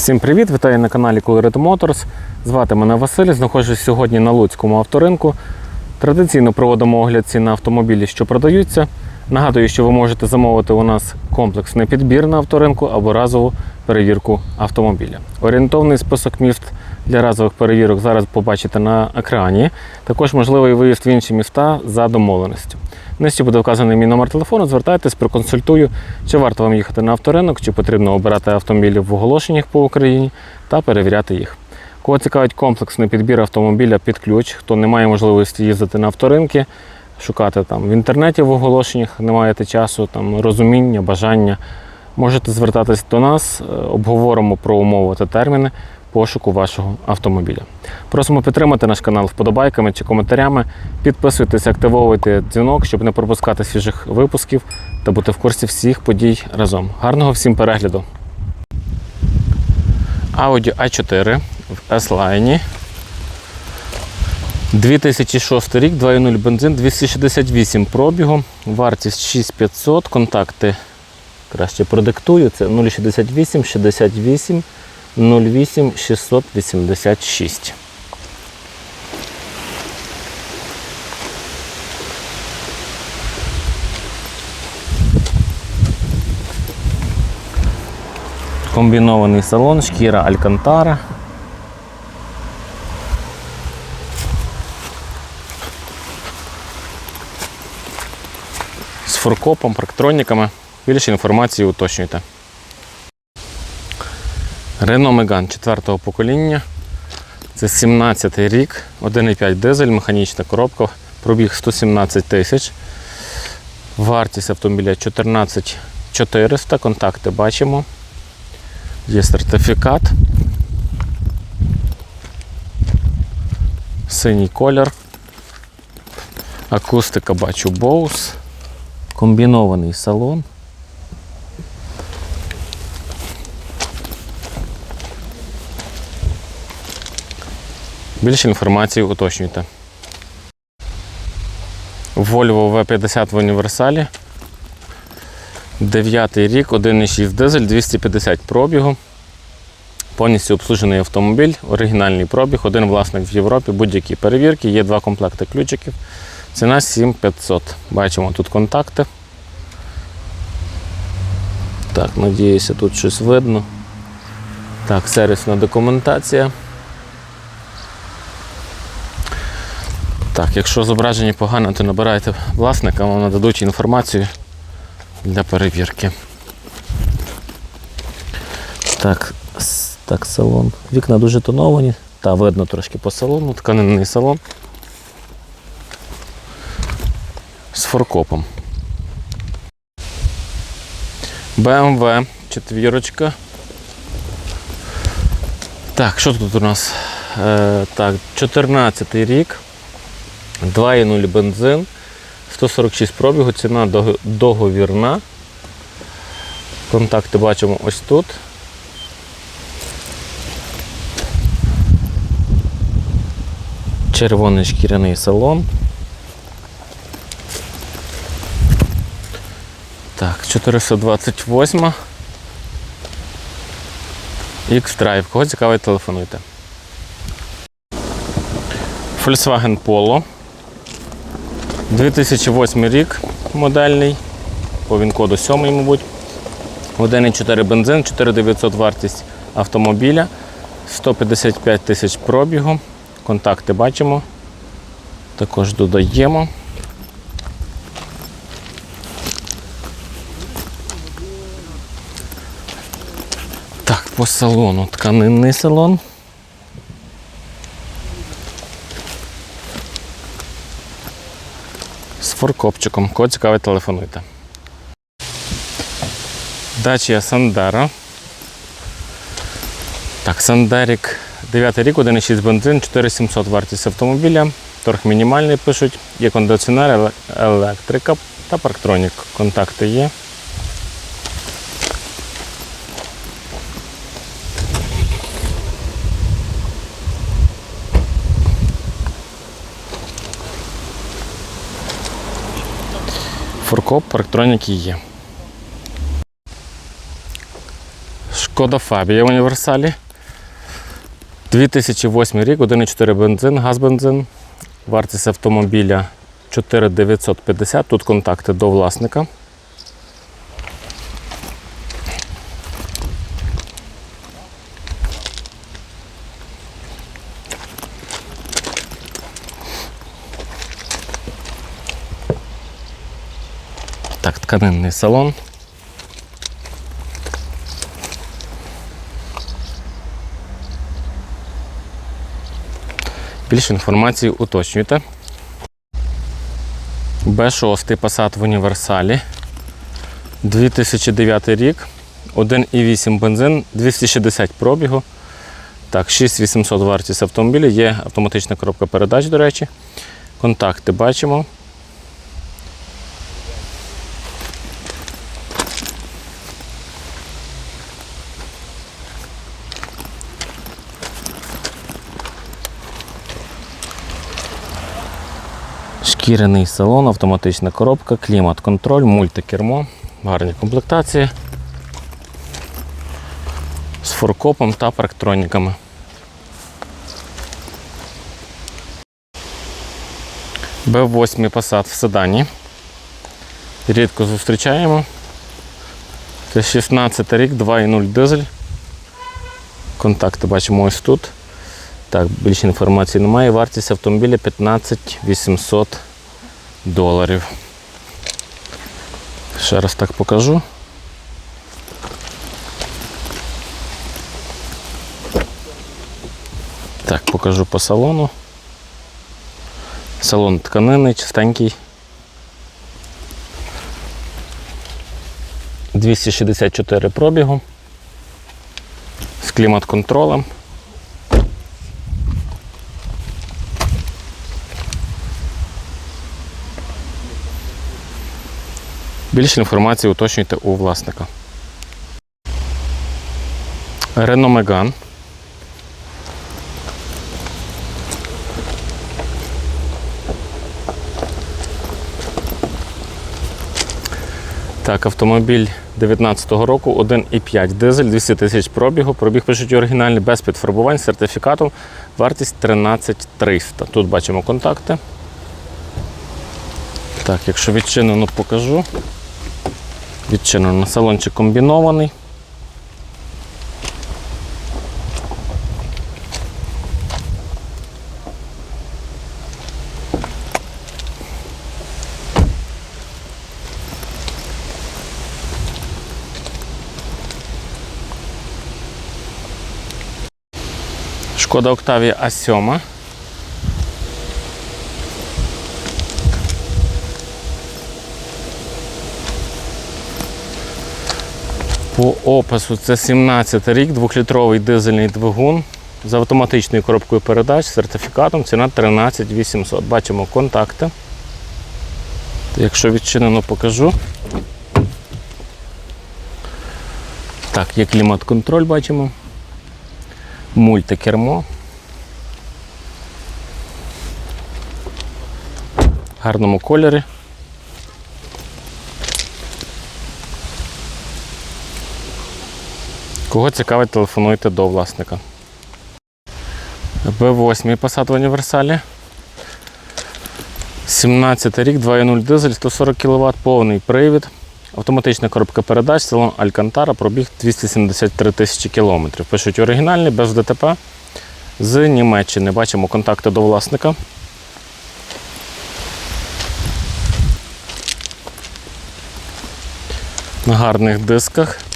Всім привіт! Вітаю на каналі Colored Motors. Звати мене Василь. Знаходжусь сьогодні на Луцькому авторинку. Традиційно проводимо огляд цін на автомобілі, що продаються. Нагадую, що ви можете замовити у нас комплексний підбір на авторинку або разову перевірку автомобіля. Орієнтовний список міст для разових перевірок зараз побачите на екрані. Також можливий виїзд в інші міста за домовленістю. Нижче буде вказаний мій номер телефону. Звертайтесь, проконсультую, чи варто вам їхати на авторинок, чи потрібно обирати автомобілі в оголошеннях по Україні та перевіряти їх. Кого цікавить комплексний підбір автомобіля під ключ, хто не має можливості їздити на авторинки, шукати там в інтернеті в оголошеннях, не маєте часу, там розуміння, бажання. Можете звертатись до нас, е, обговоримо про умови та терміни пошуку вашого автомобіля. Просимо підтримати наш канал вподобайками чи коментарями. Підписуйтесь, активовуйте дзвінок, щоб не пропускати свіжих випусків та бути в курсі всіх подій разом. Гарного всім перегляду! Audi A4 в S-Line. 2006 рік, 2.0 бензин, 268 пробігу, вартість 6500, контакти краще продиктую. Це 068 68 08 686. Комбінований салон, шкіра Алькантара. З фуркопом, парктроніками. Більше інформації уточнюйте. Renault Megane 4 покоління. Це 17 рік, 1,5 дизель, механічна коробка, пробіг 117 тисяч. Вартість автомобіля 14 400, контакти бачимо. Є сертифікат. Синій колір. Акустика бачу Bose. Комбінований салон. Більше інформації уточнюйте. Volvo V50 в універсалі. 9 рік, 1,6 дизель, 250 пробігу. Повністю обслужений автомобіль, оригінальний пробіг, один власник в Європі, будь-які перевірки, є два комплекти ключиків. Ціна 7500. Бачимо тут контакти. Так, надіюся, тут щось видно. Так, сервісна документація. Так, якщо зображення погане, то набирайте власника, вам нададуть інформацію для перевірки. Так, так, салон. Вікна дуже тоновані. Та видно трошки по салону, тканинний салон. З форкопом. BMW четвірочка. Так, що тут у нас? Е, так, 14 рік. 2,0 бензин, 146 пробігу, ціна договірна. Контакти бачимо ось тут. Червоний шкіряний салон. Так, 428. X-Drive. Кого цікавить, телефонуйте. Volkswagen Polo. 2008 рік модельний, по ВІН-коду 7, мабуть. 1,4 бензин, 4900 вартість автомобіля, 155 тисяч пробігу. Контакти бачимо. Також додаємо. Так, по салону тканинний салон. З. Кого цікавить, телефонуйте. Дача Сандера. Так, Сандерік 9 рік, 1,6 бензин, 4700 вартість автомобіля. Торг мінімальний пишуть. Є кондиціонер, електрика та парктронік. Контакти є. Фуркоп, парктроніки є. Шкода Фабія в універсалі. 2008 рік, 1,4 бензин, газ-бензин. Вартість автомобіля 4950. Тут контакти до власника. Тканинний салон. Більше інформації уточнюйте. Б6 Passat в універсалі. 2009 рік. 1,8 бензин, 260 пробігу. Так, 6800 вартість автомобіля. Є автоматична коробка передач, до речі. Контакти бачимо. Шкіряний салон, автоматична коробка, клімат-контроль, мультикермо, гарні комплектації з форкопом та парктроніками. Б8 Passat в седані. Рідко зустрічаємо. Це 16 рік, 2,0 дизель. Контакти бачимо ось тут. Так, більше інформації немає. Вартість автомобіля 15 800 доларів. Ще раз так покажу. Так, покажу по салону. Салон тканини, чистенький. 264 пробігу. З клімат-контролем. Більше інформації уточнюйте у власника. Renault Megane. Так, автомобіль 19-го року, 1,5 дизель, 200 тисяч пробігу. Пробіг пишуть оригінальний без підфарбувань сертифікатом. Вартість 13300. Тут бачимо контакти. Так, якщо відчинено, покажу. Відчинено. Салончик комбінований. Шкода Октавія А7. По опису це 17 рік, 2-літровий дизельний двигун з автоматичною коробкою передач, сертифікатом, ціна 13 800. Бачимо контакти. Якщо відчинено, покажу. Так, є клімат-контроль, бачимо. Мультикермо. Гарному кольорі. Кого цікавить, телефонуйте до власника. Б8 Passat в універсалі. 17 рік, 2.0 дизель, 140 кВт, повний привід. Автоматична коробка передач, салон Алькантара, пробіг 273 тисячі кілометрів. Пишуть оригінальний, без ДТП. З Німеччини бачимо контакти до власника. На гарних дисках.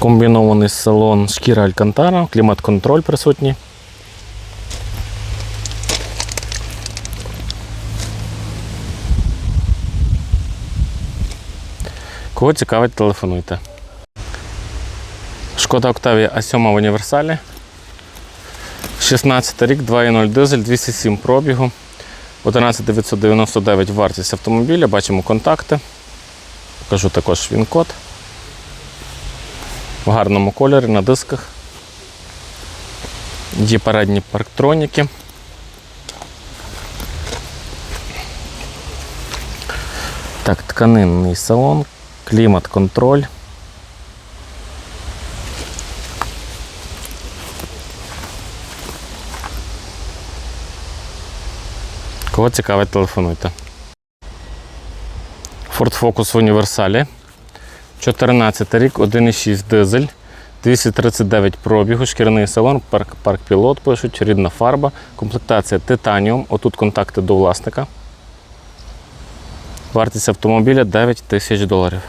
Комбінований салон шкіра Алькантара, клімат-контроль присутній. Кого цікавить, телефонуйте. Шкода Октавія А7 в універсалі. 16 рік, 2.0 дизель, 207 пробігу. 11999 вартість автомобіля. Бачимо контакти. Покажу також він-код в гарному кольорі на дисках. Є передні парктроніки. Так, тканинний салон, клімат-контроль. Кого цікавить, телефонуйте. Ford Focus в універсалі. 14 рік, 1,6 дизель, 239 пробігу, шкіряний салон, парк, парк пілот пишуть, рідна фарба, комплектація титаніум. Отут контакти до власника. Вартість автомобіля 9 тисяч доларів.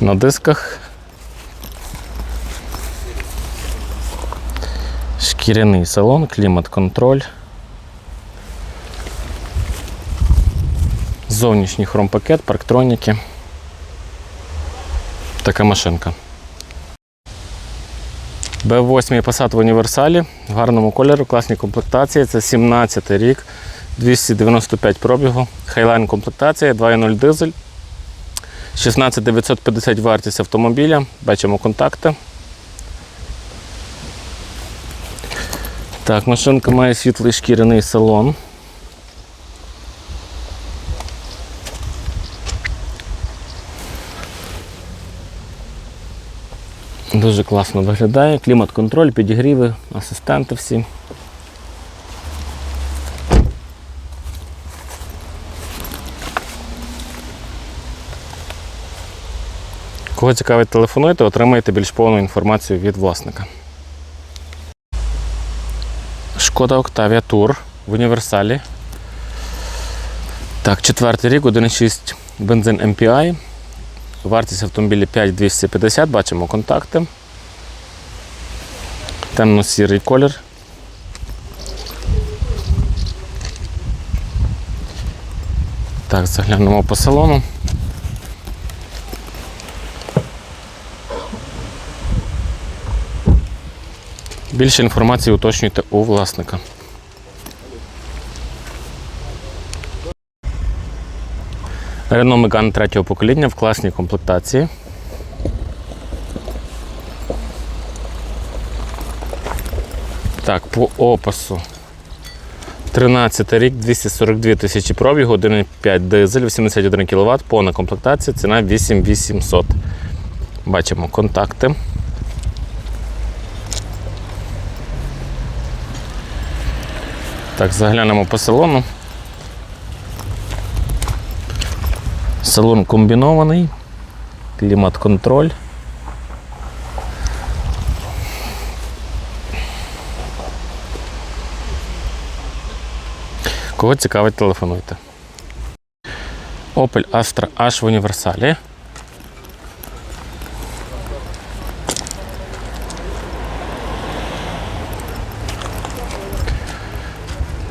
На дисках шкіряний салон, клімат-контроль. Зовнішній хромпакет, парктроніки. Така машинка. B8 Passat в універсалі в гарному кольору, класній комплектації. Це 17 рік, 295 пробігу. Хайлайн комплектація, 2.0 дизель. 16 950 вартість автомобіля. Бачимо контакти. Так, машинка має світлий шкіряний салон. Дуже класно виглядає. Клімат-контроль, підігріви, асистенти всі. Кого цікавить, телефонуйте, отримаєте більш повну інформацію від власника. Шкода Octavia Tour в універсалі. Так, четвертий рік, 1,6 бензин MPI. Вартість автомобіля 5250, бачимо контакти. Темно-сірий колір. Так, заглянемо по салону. Більше інформації уточнюйте у власника. Renault Megane третього покоління в класній комплектації. Так, по опису. 13 рік, 242 тисячі пробігу, 1,5 дизель, 81 кВт, повна комплектація, ціна 8800. Бачимо контакти. Так, заглянемо по салону. Салон комбінований, клімат-контроль. Кого цікавить, телефонуйте. Opel Astra H в універсалі.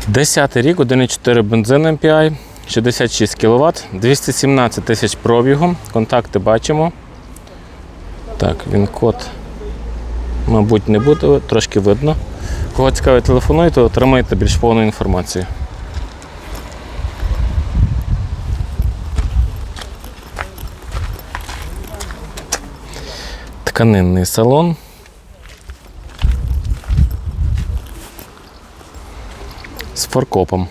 Десятий рік, 1,4 бензин MPI, 66 кВт, 217 тисяч пробігу. Контакти бачимо. Так, він код, мабуть, не буде, трошки видно. Кого цікавить, телефонуйте, отримаєте більш повну інформацію. Тканинний салон. З форкопом.